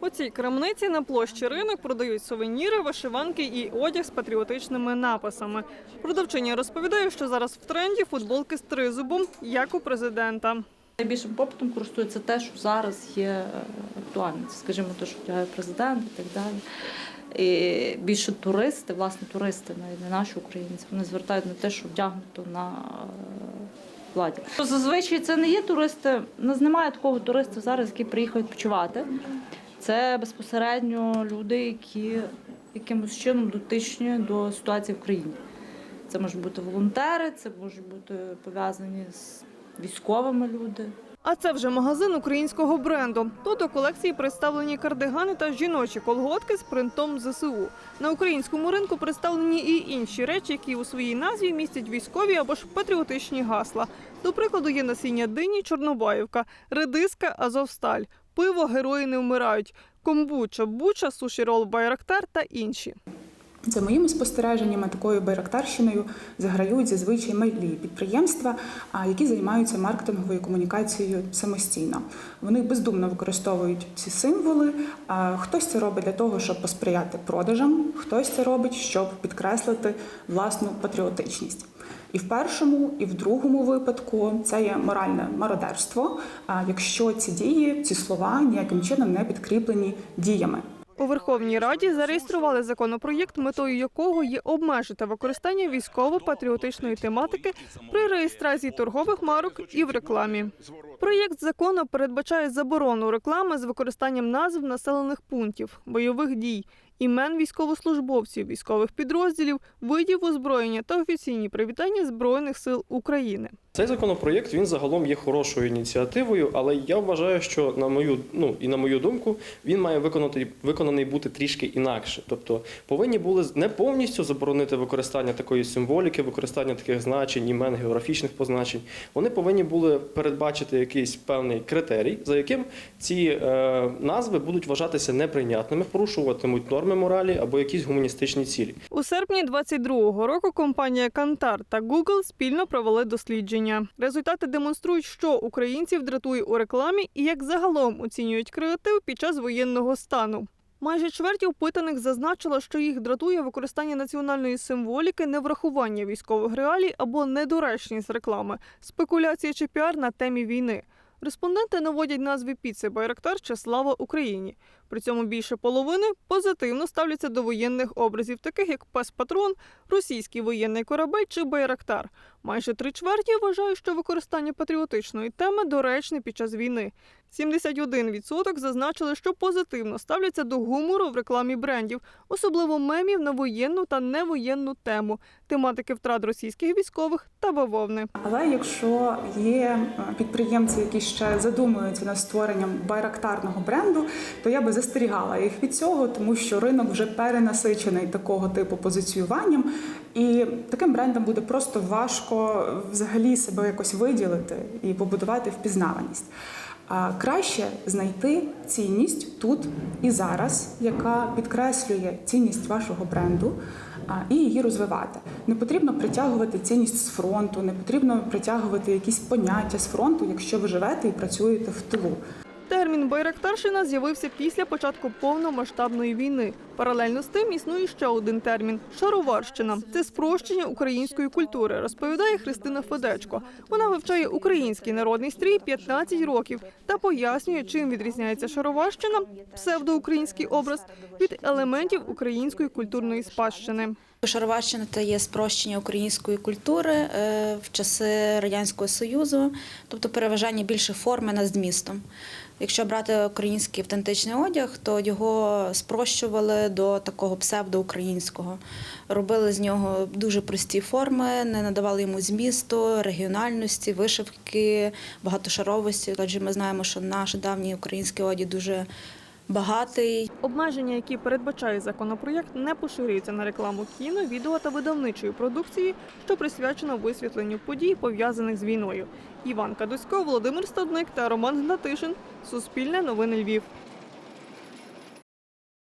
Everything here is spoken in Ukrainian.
У цій крамниці на площі ринок продають сувеніри, вишиванки і одяг з патріотичними написами. Продавчиня розповідає, що зараз в тренді футболки з тризубом, як у президента. Найбільшим попитом користується те, що зараз є е, актуальним. Скажімо, те, що вдягає президент і так далі. І більше туристи, власне, туристи, не наші українці, вони звертають на те, що вдягнуто на е, владі. Зазвичай це не є туристи. У нас немає такого туриста зараз, який приїхав відпочивати. Це безпосередньо люди, які якимось чином дотичні до ситуації в країні. Це можуть бути волонтери, це можуть бути пов'язані з військовими люди. А це вже магазин українського бренду. Тут у колекції представлені кардигани та жіночі колготки з принтом ЗСУ. На українському ринку представлені і інші речі, які у своїй назві містять військові або ж патріотичні гасла. До прикладу, є насіння дині Чорнобаївка, редиска Азовсталь, пиво Герої не вмирають, комбуча, буча, суші рол Байрактар та інші. За моїми спостереженнями, такою байрактарщиною заграють зазвичай малі підприємства, які займаються маркетинговою комунікацією самостійно. Вони бездумно використовують ці символи. Хтось це робить для того, щоб посприяти продажам, хтось це робить, щоб підкреслити власну патріотичність. І в першому, і в другому випадку це є моральне мародерство, якщо ці дії, ці слова ніяким чином не підкріплені діями. У Верховній Раді зареєстрували законопроєкт, метою якого є обмежити використання військово-патріотичної тематики при реєстрації торгових марок і в рекламі. Проєкт закону передбачає заборону реклами з використанням назв населених пунктів, бойових дій, імен військовослужбовців, військових підрозділів, видів озброєння та офіційні привітання Збройних сил України. Цей законопроєкт він загалом є хорошою ініціативою, але я вважаю, що на мою ну і на мою думку, він має виконати виконаний бути трішки інакше. Тобто повинні були не повністю заборонити використання такої символіки, використання таких значень, імен, географічних позначень. Вони повинні були передбачити якийсь певний критерій, за яким ці е, назви будуть вважатися неприйнятними, порушуватимуть норми моралі або якісь гуманістичні цілі. У серпні 22-го року компанія Кантар та Google спільно провели дослідження. Результати демонструють, що українців дратує у рекламі і як загалом оцінюють креатив під час воєнного стану. Майже чверть опитаних зазначила, що їх дратує використання національної символіки, неврахування військових реалій або недоречність реклами, спекуляції чи піар на темі війни. Респонденти наводять назви піци Байрактар чи Слава Україні. При цьому більше половини позитивно ставляться до воєнних образів, таких як пес Патрон, російський воєнний корабель чи Байрактар. Майже три чверті вважають, що використання патріотичної теми доречне під час війни. 71% зазначили, що позитивно ставляться до гумору в рекламі брендів, особливо мемів на воєнну та невоєнну тему, тематики втрат російських військових та бавовни. Але якщо є е, підприємці, які ще задумуються над створенням байрактарного бренду, то я би застерігала їх від цього, тому що ринок вже перенасичений такого типу позиціюванням, і таким брендам буде просто важко взагалі себе якось виділити і побудувати впізнаваність. Краще знайти цінність тут і зараз, яка підкреслює цінність вашого бренду, і її розвивати. Не потрібно притягувати цінність з фронту, не потрібно притягувати якісь поняття з фронту, якщо ви живете і працюєте в тилу. Термін Байрактарщина з'явився після початку повномасштабної війни. Паралельно з тим існує ще один термін шароварщина. Це спрощення української культури, розповідає Христина Федечко. Вона вивчає український народний стрій 15 років та пояснює, чим відрізняється шароварщина, псевдоукраїнський образ від елементів української культурної спадщини. Шароварщина це є спрощення української культури е, в часи Радянського Союзу, тобто переважання більше форми над змістом. Якщо брати український автентичний одяг, то його спрощували до такого псевдоукраїнського. Робили з нього дуже прості форми, не надавали йому змісту, регіональності, вишивки, багатошаровості. Адже ми знаємо, що наш давній український одяг дуже багатий, Обмеження, які передбачає законопроєкт, не поширюються на рекламу кіно, відео та видавничої продукції, що присвячено висвітленню подій, пов'язаних з війною. Іван Кадусько, Володимир Стадник та Роман Гнатишин. Суспільне новини Львів.